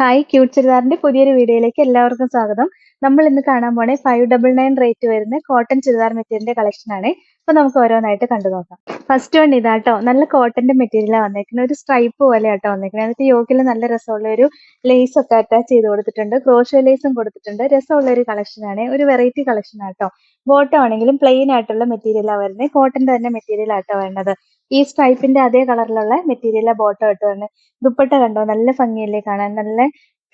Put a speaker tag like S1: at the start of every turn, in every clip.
S1: Hi cute ചുരിദാറിന്റെ പുതിയൊരു വീഡിയോയിലേക്ക് എല്ലാവർക്കും സ്വാഗതം. നമ്മൾ ഇന്ന് കാണാൻ പോണേ ഫൈവ് ഡബിൾ നയൻ റേറ്റ് വരുന്ന കോട്ടൺ ചുരിദാർ മെറ്റീരിയലിന്റെ കളക്ഷൻ ആണ്. അപ്പൊ നമുക്ക് ഓരോന്നായിട്ട് കണ്ടു നോക്കാം. ഫസ്റ്റ് വൺ ഇതാട്ടോ. നല്ല കോട്ടന്റെ മെറ്റീരിയലാണ് വന്നേക്കുന്നത് ഒരു സ്ട്രൈപ്പ് പോലെ ആട്ടോ വന്നേക്കുന്നത് എന്നിട്ട് യോക്കിൽ നല്ല രസമുള്ള ഒരു ലേസ് ഒക്കെ അറ്റാച്ച് ചെയ്ത് കൊടുത്തിട്ടുണ്ട്. ക്രോഷോ ലേസും കൊടുത്തിട്ടുണ്ട്. രസമുള്ള ഒരു കളക്ഷനാണ് ഒരു വെറൈറ്റി കളക്ഷൻ ആട്ടോ. ബോട്ടം ആണെങ്കിലും പ്ലെയിൻ ആയിട്ടുള്ള മെറ്റീരിയലാണ് വരുന്നത് കോട്ടന്റെ തന്നെ മെറ്റീരിയൽ ആട്ടോ വേണ്ടത് ഈ സ്ട്രൈപ്പിന്റെ അതേ കളറിലുള്ള മെറ്റീരിയലാണ് ബോട്ടം ആയിട്ട് വരുന്നത് ദുപ്പട്ട കണ്ടോ? നല്ല ഭംഗിയല്ലേ കാണാൻ? നല്ല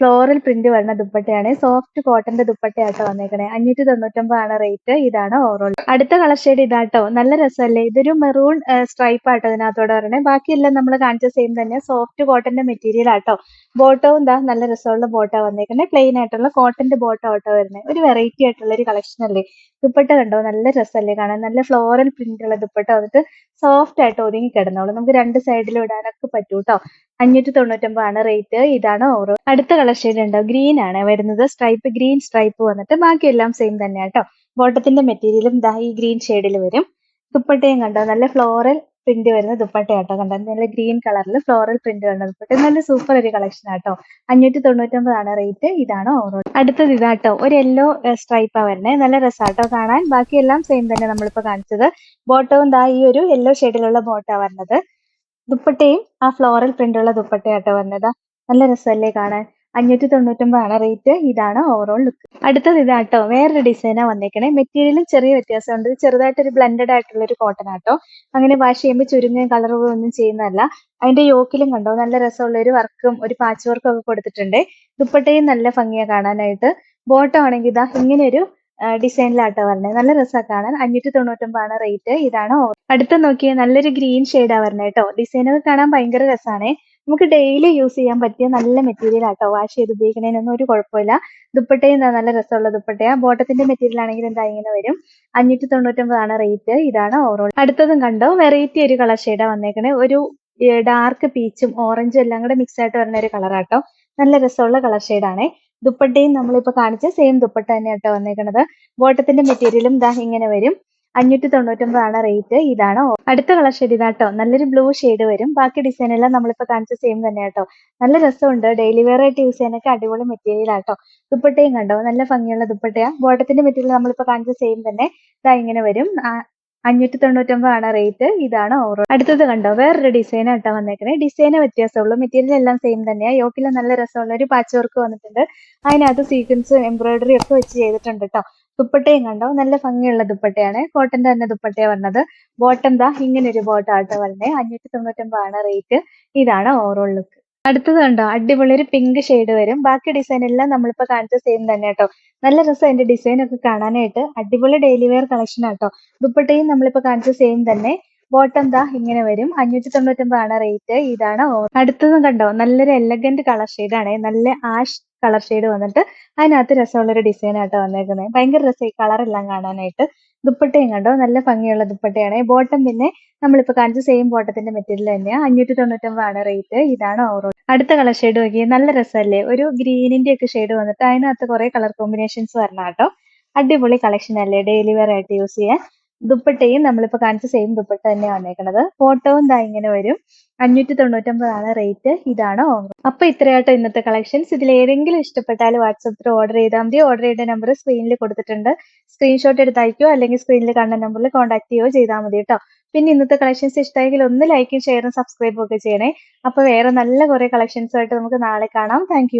S1: ഫ്ലോറൽ പ്രിന്റ് വരുന്ന ദുപ്പട്ടയാണ്. സോഫ്റ്റ് കോട്ടന്റെ ദുപ്പട്ടയാട്ടോ വന്നേക്കണേ. അഞ്ഞൂറ്റി തൊണ്ണൂറ്റൊമ്പതാണ് റേറ്റ് ഇതാണ് ഓവറോൾ അടുത്ത കളർ ഷെയ്ഡ് ഇതാട്ടോ. നല്ല രസമല്ലേ? ഇതൊരു മെറൂൺ സ്ട്രൈപ്പ് ആട്ടോ ഇതിനകത്തോടെ വരണേ. ബാക്കിയെല്ലാം നമ്മൾ കാണിച്ച സെയിം തന്നെ. സോഫ്റ്റ് കോട്ടന്റെ മെറ്റീരിയൽ ആട്ടോ. ബോട്ടവും എന്താ നല്ല രസമുള്ള ബോട്ടാ വന്നേക്കണേ. പ്ലെയിൻ ആയിട്ടുള്ള കോട്ടന്റെ ബോട്ടോ ആട്ടോ വരുന്നത് ഒരു വെറൈറ്റി ആയിട്ടുള്ള ഒരു കളക്ഷൻ അല്ലേ? ദുപ്പട്ട കണ്ടോ? നല്ല രസമല്ലേ കാണാൻ. നല്ല ഫ്ലോറൽ പ്രിന്റ് ഉള്ള ദുപ്പട്ട വന്നിട്ട് സോഫ്റ്റ് ആയിട്ട് ഒതുങ്ങി കിടന്നോളൂ നമുക്ക് രണ്ട് സൈഡിലും ഇടാനൊക്കെ പറ്റൂട്ടോ. അഞ്ഞൂറ്റി തൊണ്ണൂറ്റൊമ്പതാണ് റേറ്റ് ഇതാണ് ഓറോ അടുത്ത കളർ ഷെയ്ഡ് ഉണ്ടോ? ഗ്രീൻ ആണ് വരുന്നത്. സ്ട്രൈപ്പ് ഗ്രീൻ സ്ട്രൈപ്പ് വന്നിട്ട് ബാക്കിയെല്ലാം സെയിം തന്നെ കേട്ടോ ബോട്ടത്തിന്റെ മെറ്റീരിയലും ദാ ഈ ഗ്രീൻ ഷെയ്ഡിൽ വരും. ദുപ്പട്ടയും കണ്ടോ? നല്ല ഫ്ലോറൽ പ്രിന്റ് വരുന്ന ദുപ്പട്ടയാട്ടോ കണ്ടോ നല്ല ഗ്രീൻ കളറിൽ ഫ്ലോറൽ പ്രിന്റ് വരുന്ന ദുപ്പട്ട. നല്ല സൂപ്പർ ഒരു കളക്ഷൻ ആട്ടോ അഞ്ഞൂറ്റി തൊണ്ണൂറ്റൊമ്പതാണ് റേറ്റ് ഇതാണ് ഓവറോൾ അടുത്തത് ഇതാട്ടോ ഒരു യെല്ലോ സ്ട്രൈപ്പാ വരുന്നത് നല്ല രസാട്ടോ കാണാൻ. ബാക്കിയെല്ലാം സെയിം തന്നെ നമ്മളിപ്പോ കാണിച്ചത്. ബോട്ടവും ദാ ഈ ഒരു യെല്ലോ ഷെയ്ഡിലുള്ള ബോട്ടാ വരുന്നത് ദുപ്പട്ടയും ആ ഫ്ലോറൽ പ്രിന്റുള്ള ദുപ്പട്ടയാട്ടോ വരുന്നത് നല്ല രസമല്ലേ കാണാൻ. അഞ്ഞൂറ്റി തൊണ്ണൂറ്റൊമ്പതാണ് റേറ്റ് ഇതാണ് ഓവറോൾ ലുക്ക് അടുത്തത് ഇതാട്ടോ വേറൊരു ഡിസൈനാണ് വന്നേക്കണേ. മെറ്റീരിയലും ചെറിയ വ്യത്യാസമുണ്ട്. ചെറുതായിട്ട് ചെറുതായിട്ടൊരു ബ്ലെൻഡഡ് ആയിട്ടുള്ള ഒരു കോട്ടൺ ആട്ടോ. അങ്ങനെ വാഷ് ചെയ്യുമ്പോൾ ചുരുങ്ങിയ കളറും ഒന്നും ചെയ്യുന്നതല്ല. അതിന്റെ യോക്കിലും കണ്ടോ നല്ല രസമുള്ള ഒരു വർക്കും ഒരു പാച്ച് വർക്കും ഒക്കെ കൊടുത്തിട്ടുണ്ട്. ദുപ്പട്ടയും നല്ല ഭംഗിയാ കാണാനായിട്ട്. ബോട്ടം ആണെങ്കിൽ ഇതാ ഇങ്ങനെ ഒരു ഡിസൈനിലാട്ടോ പറഞ്ഞത് നല്ല രസമാണ് കാണാൻ. അഞ്ഞൂറ്റി തൊണ്ണൂറ്റൊമ്പതാണ് റേറ്റ് ഇതാണ് അടുത്ത നോക്കിയാൽ നല്ലൊരു ഗ്രീൻ ഷെയ്ഡാ പറഞ്ഞത് കേട്ടോ ഡിസൈനൊക്കെ കാണാൻ ഭയങ്കര രസമാണ് നമുക്ക് ഡെയിലി യൂസ് ചെയ്യാൻ പറ്റിയ നല്ല മെറ്റീരിയൽ ആട്ടോ വാഷ് ചെയ്ത് ഉപയോഗിക്കുന്നതിനൊന്നും ഒരു കുഴപ്പമില്ല. ദുപ്പട്ടയും നല്ല രസമുള്ള ദുപ്പട്ടയാ. ബോട്ടത്തിന്റെ മെറ്റീരിയൽ ആണെങ്കിൽ എന്താ ഇങ്ങനെ വരും? അഞ്ഞൂറ്റി തൊണ്ണൂറ്റൊമ്പതാണ് റേറ്റ് ഇതാണ് ഓവറോൾ അടുത്തതും കണ്ടോ? വെറൈറ്റി ഒരു കളർ ഷെയ്ഡാ വന്നേക്കണേ. ഒരു ഡാർക്ക് പീച്ചും ഓറഞ്ചും എല്ലാം കൂടെ മിക്സ് ആയിട്ട് വരുന്ന ഒരു കളറാട്ടോ നല്ല രസമുള്ള കളർ ഷെയ്ഡാണേ ദുപ്പട്ടയും നമ്മളിപ്പോ കാണിച്ച സെയിം ദുപ്പട്ട തന്നെ തന്നെയാട്ടോ വന്നേക്കണത്. ബോട്ടത്തിന്റെ മെറ്റീരിയലും ഇതാ ഇങ്ങനെ വരും. അഞ്ഞൂറ്റി തൊണ്ണൂറ്റൊമ്പതാണ് റേറ്റ് ഇതാണ് അടുത്ത കളർ ഷെയ്ഡ് ഇതാട്ടോ നല്ലൊരു ബ്ലൂ ഷെയ്ഡ് വരും. ബാക്കി ഡിസൈൻ എല്ലാം നമ്മളിപ്പോ കാണിച്ച സെയിം തന്നെ കേട്ടോ നല്ല രസമുണ്ട്. ഡെയിലി വെയർ ആയിട്ട് യൂസ് ചെയ്യാനൊക്കെ അടിപൊളി മെറ്റീരിയൽ ആട്ടോ. ദുപ്പട്ടയും കണ്ടോ? നല്ല ഭംഗിയുള്ള ദുപ്പട്ടയാ. ബോട്ടത്തിന്റെ മെറ്റീരിയൽ നമ്മളിപ്പോ കാണിച്ച സെയിം തന്നെ. ഇതാ ഇങ്ങനെ വരും. അഞ്ഞൂറ്റി തൊണ്ണൂറ്റൊമ്പതാണ് റേറ്റ് ഇതാണ് ഓറോ അടുത്തത് കണ്ടോ? വേറൊരു ഡിസൈൻ ആട്ടോ വന്നേക്കണേ. ഡിസൈന് വ്യത്യാസമുള്ളൂ. മെറ്റീരിയൽ എല്ലാം സെയിം തന്നെയാ. യോക്കിൽ നല്ല രസമുള്ള ഒരു പാച്ച് വർക്ക് വന്നിട്ടുണ്ട്. അതിനകത്ത് സീക്വൻസ് എംബ്രോയിഡറി ഒക്കെ വെച്ച് ചെയ്തിട്ടുണ്ട് കേട്ടോ ദുപ്പട്ടയും കണ്ടോ? നല്ല ഭംഗിയുള്ള ദുപ്പട്ടയാണ്. കോട്ടന്റെ തന്നെ ദുപ്പട്ടയെ വന്നത്. ബോട്ടം ദാ ഇങ്ങനെ ഒരു ബോട്ടം ആട്ടോ വരുന്നത് അഞ്ഞൂറ്റി തൊണ്ണൂറ്റൊമ്പതാണ് റേറ്റ് ഇതാണ് ഓവറോൾ ലുക്ക് അടുത്തത് കണ്ടോ? അടിപൊളി ഒരു പിങ്ക് ഷെയ്ഡ് വരും. ബാക്കി ഡിസൈൻ എല്ലാം നമ്മളിപ്പോ കാണിച്ച സെയിം തന്നെ കേട്ടോ. നല്ല രസം അതിന്റെ ഡിസൈൻ ഒക്കെ കാണാനായിട്ട്. അടിപൊളി ഡെയിലി വെയർ കളക്ഷൻ ആട്ടോ. ദുപ്പട്ടയും നമ്മളിപ്പോ കാണിച്ച സെയിം തന്നെ. ബോട്ടം ദാ ഇങ്ങനെ വരും. അഞ്ഞൂറ്റി തൊണ്ണൂറ്റൊമ്പതാണ് റേറ്റ് ഇതാണ് അടുത്തതും കണ്ടോ? നല്ലൊരു എലഗന്റ് കളർ ആണ്. നല്ല ആഷ് കളർ ഷെയ്ഡ് വന്നിട്ട് അതിനകത്ത് രസമുള്ളൊരു ഡിസൈൻ ആട്ടോ വന്നേക്കുന്നത് ഭയങ്കര രസം കളർ എല്ലാം കാണാനായിട്ട്. ദുപ്പട്ടയും കണ്ടോ? നല്ല ഭംഗിയുള്ള ദുപ്പട്ടയാണ്. ബോട്ടം പിന്നെ നമ്മളിപ്പോ കാണിച്ച സെയിം ബോട്ടത്തിന്റെ മെറ്റീരിയൽ തന്നെയാണ് അഞ്ഞൂറ്റി തൊണ്ണൂറ്റൊമ്പതാണ് റേറ്റ് ഇതാണ് ഓവറോൾ അടുത്ത കളർ ഷെയ്ഡ് നോക്കിയാൽ നല്ല രസമല്ലേ? ഒരു ഗ്രീനിന്റെ ഒക്കെ ഷെയ്ഡ് വന്നിട്ട് അതിനകത്ത് കുറെ കളർ കോമ്പിനേഷൻസ് വരണം കേട്ടോ അടിപൊളി കളക്ഷൻ അല്ലേ? ഡെയിലി വെയർ ആയിട്ട് യൂസ് ചെയ്യാൻ. ദുപ്പട്ടയും നമ്മളിപ്പോ കാണിച്ച സെയിം ദുപ്പട്ട തന്നെയാണ് വന്നേക്കണത്. ഫോട്ടോവും ദാ ഇങ്ങനെ വരും. അഞ്ഞൂറ്റി തൊണ്ണൂറ്റൊമ്പതാണ് റേറ്റ് ഇതാണ് ഓഫർ അപ്പൊ ഇത്രയാട്ടോ ഇന്നത്തെ കളക്ഷൻസ് ഇതിൽ ഏതെങ്കിലും ഇഷ്ടപ്പെട്ടാൽ വാട്സപ്പിൽ ഓർഡർ ചെയ്താൽ മതി. ഓർഡർ ചെയ്ത നമ്പർ സ്ക്രീനിൽ കൊടുത്തിട്ടുണ്ട്. സ്ക്രീൻഷോട്ട് എടുത്ത് അയക്കുകയോ അല്ലെങ്കിൽ സ്ക്രീനിൽ കാണുന്ന നമ്പറിൽ കോൺടാക്ട് ചെയ്യുകയോ ചെയ്താൽ മതി കേട്ടോ പിന്നെ ഇന്നത്തെ കളക്ഷൻസ് ഇഷ്ടമായെങ്കിൽ ഒന്ന് ലൈക്കും ഷെയറും സബ്സ്ക്രൈബും ഒക്കെ ചെയ്യണേ. അപ്പൊ വേറെ നല്ല കുറെ കളക്ഷൻസ് ആയിട്ട് നമുക്ക് നാളെ കാണാം. താങ്ക്